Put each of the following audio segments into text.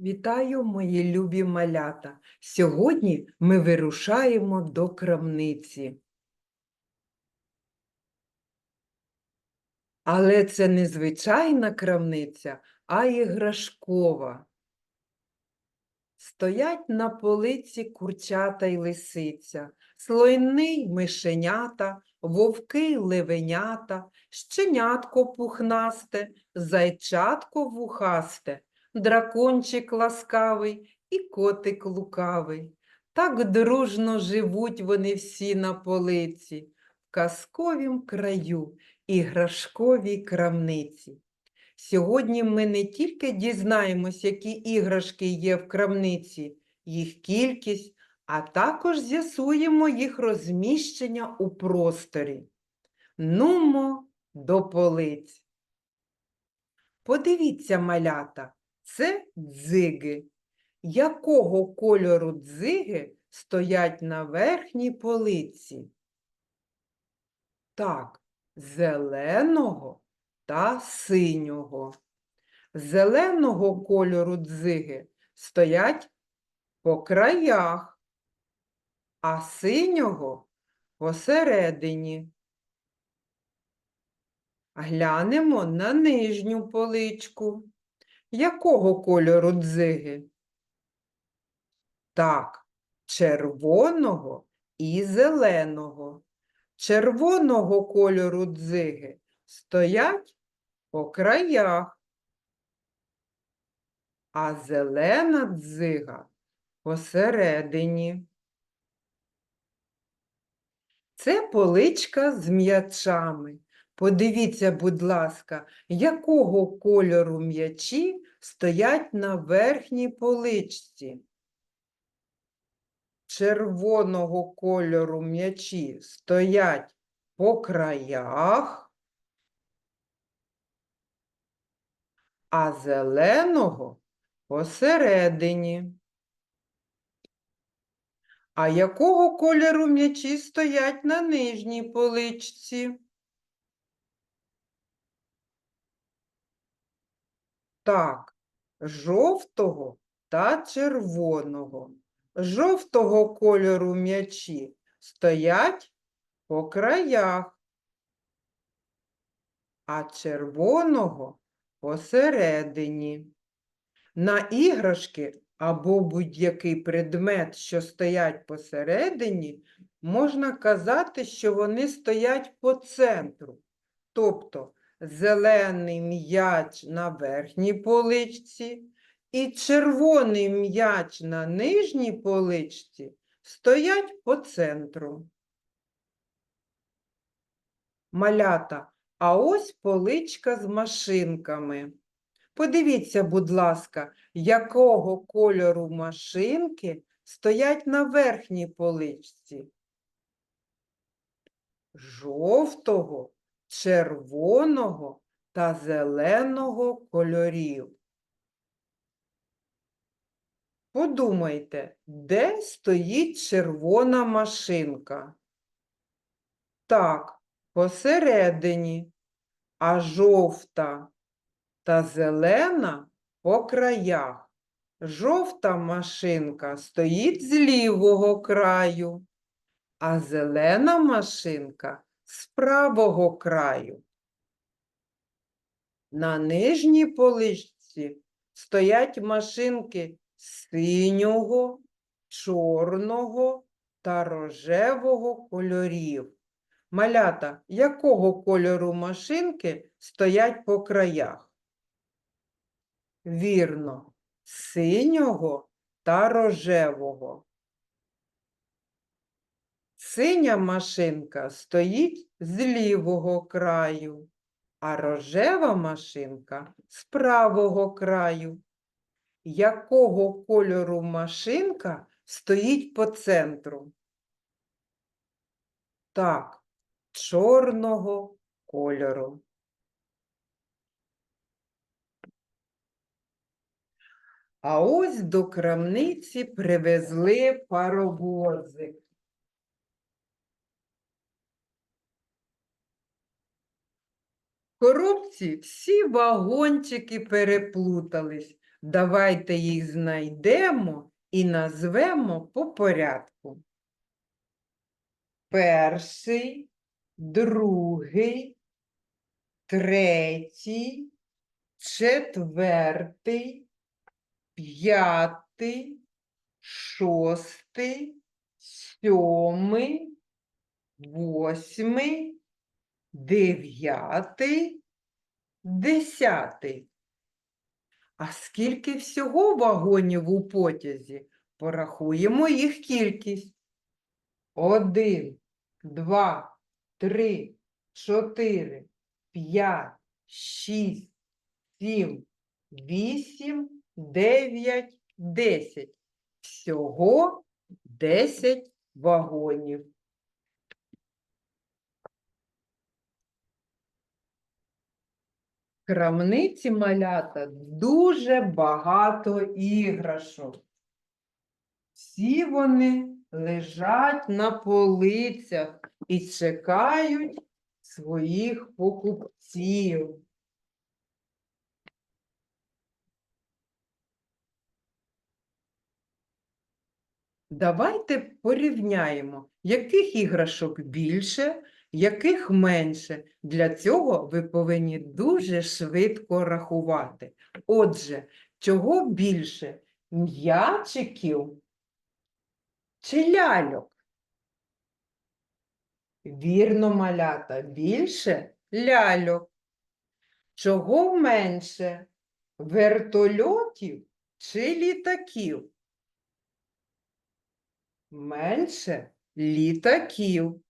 Вітаю, мої любі малята! Сьогодні ми вирушаємо до крамниці. Але це не звичайна крамниця, а іграшкова. Стоять на полиці курчата й лисиця, слойний мишенята, вовки левенята, щенятко пухнасте, зайчатко вухасте, дракончик ласкавий і котик лукавий. Так дружно живуть вони всі на полиці, в казковім краю, іграшковій крамниці. Сьогодні ми не тільки дізнаємось, які іграшки є в крамниці, їх кількість, а також з'ясуємо їх розміщення у просторі. Нумо до полиць. Подивіться, малята, це дзиги. Якого кольору дзиги стоять на верхній полиці? Так, зеленого та синього. Зеленого кольору дзиги стоять по краях, а синього посередині. Глянемо на нижню поличку. Якого кольору дзиги? Так, червоного і зеленого. Червоного кольору дзиги стоять по краях, а зелена дзига посередині. Це поличка з м'ячами. Подивіться, будь ласка, якого кольору м'ячі стоять на верхній поличці. Червоного кольору м'ячі стоять по краях, а зеленого посередині. А якого кольору м'ячі стоять на нижній поличці? Так, жовтого та червоного. Жовтого кольору м'ячі стоять по краях, а червоного посередині. На іграшки або будь-який предмет, що стоять посередині, можна казати, що вони стоять по центру. Тобто зелений м'яч на верхній поличці і червоний м'яч на нижній поличці стоять по центру. Малята, а ось поличка з машинками. Подивіться, будь ласка, якого кольору машинки стоять на верхній поличці. Жовтого, червоного та зеленого кольорів. Подумайте, де стоїть червона машинка? Так, посередині, а жовта та зелена по краях. Жовта машинка стоїть з лівого краю, а зелена машинка з правого краю. На нижній поличці стоять машинки синього, чорного та рожевого кольорів. Малята, якого кольору машинки стоять по краях? Вірно, синього та рожевого. Синя машинка стоїть з лівого краю, а рожева машинка з правого краю. Якого кольору машинка стоїть по центру? Так, чорного кольору. А ось до крамниці привезли паровозик. Коробці всі вагончики переплутались. Давайте їх знайдемо і назвемо по порядку. Перший, другий, третій, четвертий, п'ятий, шостий, сьомий, восьмий, дев'ятий, десятий. А скільки всього вагонів у потязі? Порахуємо їх кількість. Один, два, три, чотири, п'ять, шість, сім, вісім, дев'ять, десять. Всього десять вагонів. Крамниці малята дуже багато іграшок. Всі вони лежать на полицях і чекають своїх покупців. Давайте порівняємо, яких іграшок більше, яких менше. Для цього ви повинні дуже швидко рахувати. Отже, чого більше? М'ячиків чи ляльок? Вірно, малята, більше ляльок. Чого менше? Вертольотів чи літаків? Менше літаків.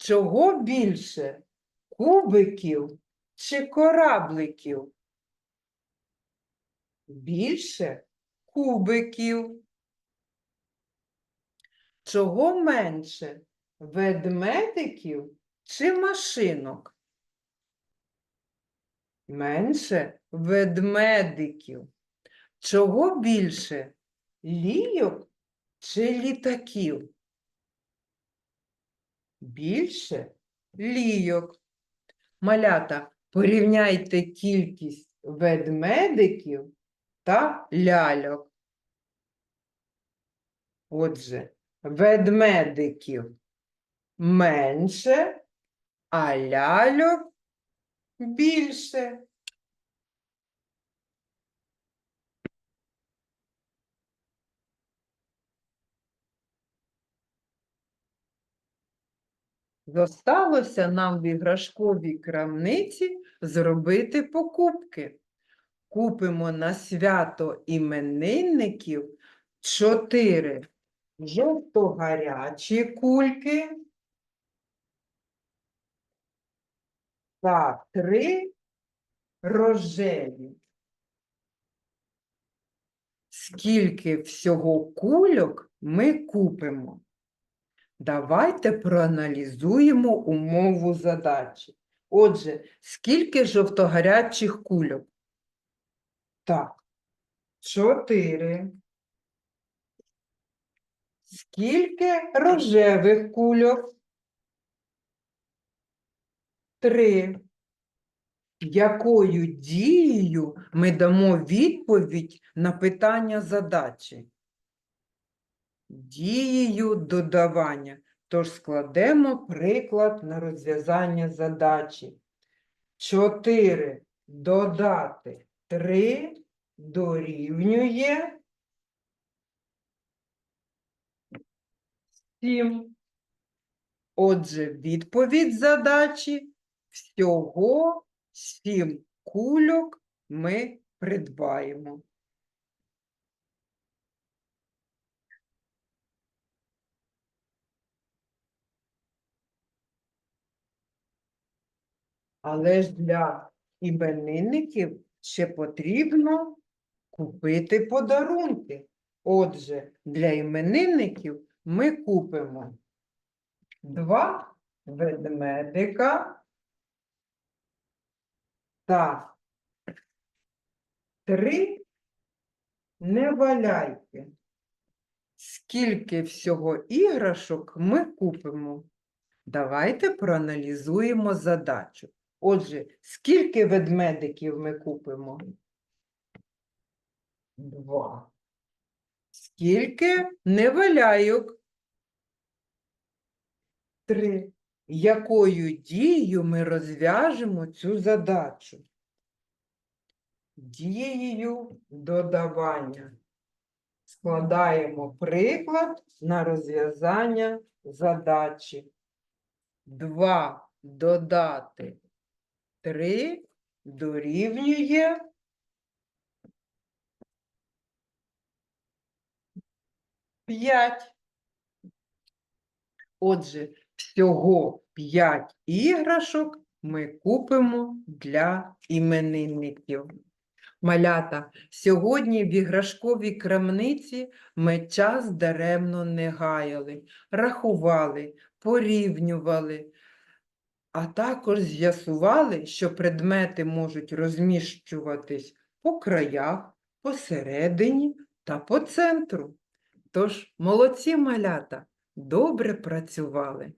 Чого більше? Кубиків чи корабликів? Більше кубиків. Чого менше? Ведмедиків чи машинок? Менше ведмедиків. Чого більше? Лійок чи літаків? Більше лійок. Малята, порівняйте кількість ведмедиків та ляльок. Отже, ведмедиків менше, а ляльок більше. Зосталося нам в іграшковій крамниці зробити покупки. Купимо на свято іменинників чотири жовто-гарячі кульки та три рожеві. Скільки всього кульок ми купимо? Давайте проаналізуємо умову задачі. Отже, скільки жовтогарячих кульок? Так, чотири. Скільки рожевих кульок? Три. Якою дією ми дамо відповідь на питання задачі? Дією додавання. Тож складемо приклад на розв'язання задачі. 4 додати 3 дорівнює 7. Отже, відповідь задачі всього 7 кульок ми придбаємо. Але ж для іменинників ще потрібно купити подарунки. Отже, для іменинників ми купимо два ведмедика та три неваляйки. Скільки всього іграшок ми купимо? Давайте проаналізуємо задачу. Отже, скільки ведмедиків ми купимо? Два. Скільки неваляйок? Три. Якою дією ми розв'яжемо цю задачу? Дією додавання. Складаємо приклад на розв'язання задачі. 2 додати 3 дорівнює 5. Отже, всього 5 іграшок ми купимо для іменинників. Малята, сьогодні в іграшковій крамниці ми час даремно не гаяли, рахували, порівнювали, а також з'ясували, що предмети можуть розміщуватись по краях, посередині та по центру. Тож, молодці малята, добре працювали.